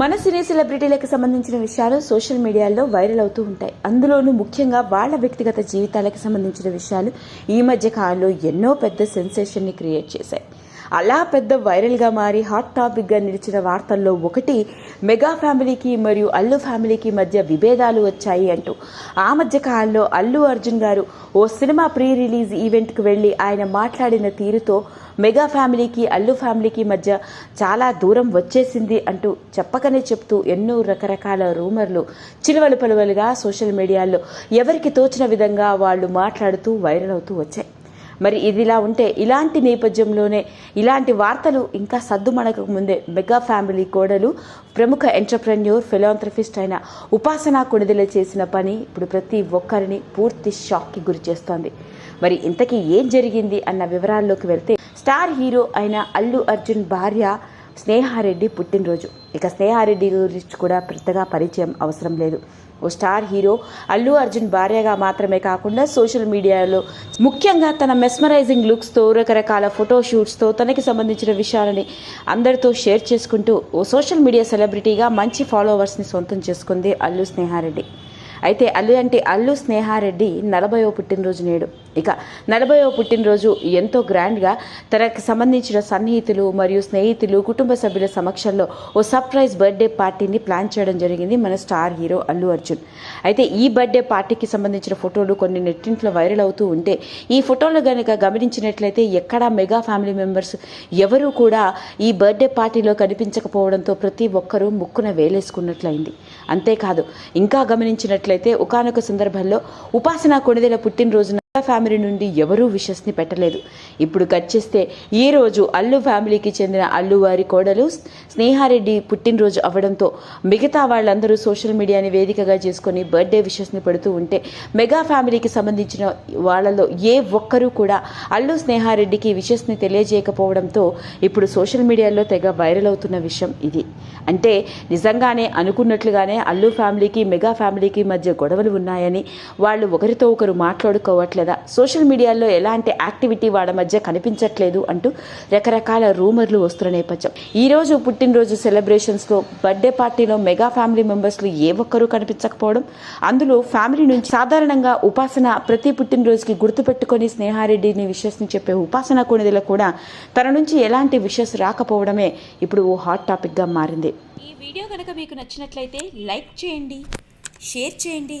మన సినీ సెలబ్రిటీలకు సంబంధించిన విషయాలు సోషల్ మీడియాలో వైరల్ అవుతూ ఉంటాయి. అందులోనూ ముఖ్యంగా వాళ్ళ వ్యక్తిగత జీవితాలకు సంబంధించిన విషయాలు ఈ మధ్య కాలంలో ఎన్నో పెద్ద సెన్సేషన్ని క్రియేట్ చేశాయి. అలా పెద్ద వైరల్గా మారి హాట్ టాపిక్గా నిలిచిన వార్తల్లో ఒకటి మెగా ఫ్యామిలీకి మరియు అల్లు ఫ్యామిలీకి మధ్య విభేదాలు వచ్చాయి అంటూ. ఆ మధ్య కాలంలో అల్లు అర్జున్ గారు ఓ సినిమా ప్రీ రిలీజ్ ఈవెంట్కి వెళ్ళి ఆయన మాట్లాడిన తీరుతో మెగా ఫ్యామిలీకి అల్లు ఫ్యామిలీకి మధ్య చాలా దూరం వచ్చేసింది అంటూ చెప్పకనే చెప్తూ ఎన్నో రకరకాల రూమర్లు చిలువలు పలువలుగా సోషల్ మీడియాలో ఎవరికి తోచిన విధంగా వాళ్ళు మాట్లాడుతూ వైరల్ అవుతూ వచ్చాయి. మరి ఇదిలా ఉంటే ఇలాంటి నేపథ్యంలోనే ఇలాంటి వార్తలు ఇంకా సద్దుమణక ముందే మెగా ఫ్యామిలీ కోడలు ప్రముఖ ఎంటర్ప్రెన్యూర్ ఫిలాంథ్రఫిస్ట్ అయిన ఉపాసన కొణిదెల చేసిన పని ఇప్పుడు ప్రతి ఒక్కరిని పూర్తి షాక్కి గురి చేస్తోంది. మరి ఇంతకీ ఏం జరిగింది అన్న వివరాల్లోకి వెళ్తే స్టార్ హీరో అయిన అల్లు అర్జున్ భార్య స్నేహారెడ్డి పుట్టినరోజు. ఇక స్నేహారెడ్డి గురించి కూడా పెద్దగా పరిచయం అవసరం లేదు. ఓ స్టార్ హీరో అల్లు అర్జున్ భార్యగా మాత్రమే కాకుండా సోషల్ మీడియాలో ముఖ్యంగా తన మెస్మరైజింగ్ లుక్స్తో రకరకాల ఫోటోషూట్స్తో తనకి సంబంధించిన విషయాలని అందరితో షేర్ చేసుకుంటూ ఓ సోషల్ మీడియా సెలబ్రిటీగా మంచి ఫాలోవర్స్ని సొంతం చేసుకుంది అల్లు స్నేహారెడ్డి. అయితే అల్లు అంటే అల్లు స్నేహారెడ్డి నలభైవ పుట్టినరోజు నేడు. ఇక నలభైవ పుట్టినరోజు ఎంతో గ్రాండ్గా తనకు సంబంధించిన సన్నిహితులు మరియు స్నేహితులు కుటుంబ సభ్యుల సమక్షంలో ఓ సర్ప్రైజ్ బర్త్డే పార్టీని ప్లాన్ చేయడం జరిగింది మన స్టార్ హీరో అల్లు అర్జున్. అయితే ఈ బర్త్డే పార్టీకి సంబంధించిన ఫోటోలు కొన్ని నెట్టింట్లో వైరల్ అవుతూ ఉంటే ఈ ఫోటోలు కనుక గమనించినట్లయితే ఎక్కడా మెగా ఫ్యామిలీ మెంబర్స్ ఎవరూ కూడా ఈ బర్త్డే పార్టీలో కనిపించకపోవడంతో ప్రతి ఒక్కరూ ముక్కున వేలేసుకున్నట్లయింది. అంతేకాదు ఇంకా గమనించినట్లయితే ఒకానొక సందర్భంలో ఉపాసన కొణిదెల పుట్టినరోజున ఫ్యామిలీ నుండి ఎవరూ విషస్ని పెట్టలేదు. ఇప్పుడు కట్ చేస్తే ఈ రోజు అల్లు ఫ్యామిలీకి చెందిన అల్లు వారి కోడలు స్నేహారెడ్డి పుట్టినరోజు అవడంతో మిగతా వాళ్ళందరూ సోషల్ మీడియాని వేదికగా చేసుకొని బర్త్డే విషస్ని పెడుతూ ఉంటే మెగా ఫ్యామిలీకి సంబంధించిన వాళ్ళలో ఏ ఒక్కరూ కూడా అల్లు స్నేహారెడ్డికి విషస్ని తెలియజేయకపోవడంతో ఇప్పుడు సోషల్ మీడియాలో తెగ వైరల్ అవుతున్న విషయం ఇది. అంటే నిజంగానే అనుకున్నట్లుగానే అల్లు ఫ్యామిలీకి మెగా ఫ్యామిలీకి మధ్య గొడవలు ఉన్నాయని వాళ్ళు ఒకరితో ఒకరు మాట్లాడుకోవట్లేదు? సోషల్ మీడియాలో ఎలాంటి యాక్టివిటీ వాళ్ళ మధ్య కనిపించట్లేదు అంటూ రకరకాల రూమర్లు వస్తున్న నేపథ్యం. ఈరోజు పుట్టినరోజు సెలబ్రేషన్స్లో బర్త్డే పార్టీలో మెగా ఫ్యామిలీ మెంబర్స్లు ఏ ఒక్కరూ కనిపించకపోవడం అందులో ఫ్యామిలీ నుంచి సాధారణంగా ఉపాసన ప్రతి పుట్టినరోజుకి గుర్తుపెట్టుకొని స్నేహారెడ్డిని విషస్ని చెప్పే ఉపాసన కొనిదిలో కూడా తన నుంచి ఎలాంటి విషస్ రాకపోవడమే ఇప్పుడు ఓ హాట్ టాపిక్గా మారింది. ఈ వీడియో కనుక మీకు నచ్చినట్లయితే లైక్ చేయండి షేర్ చేయండి.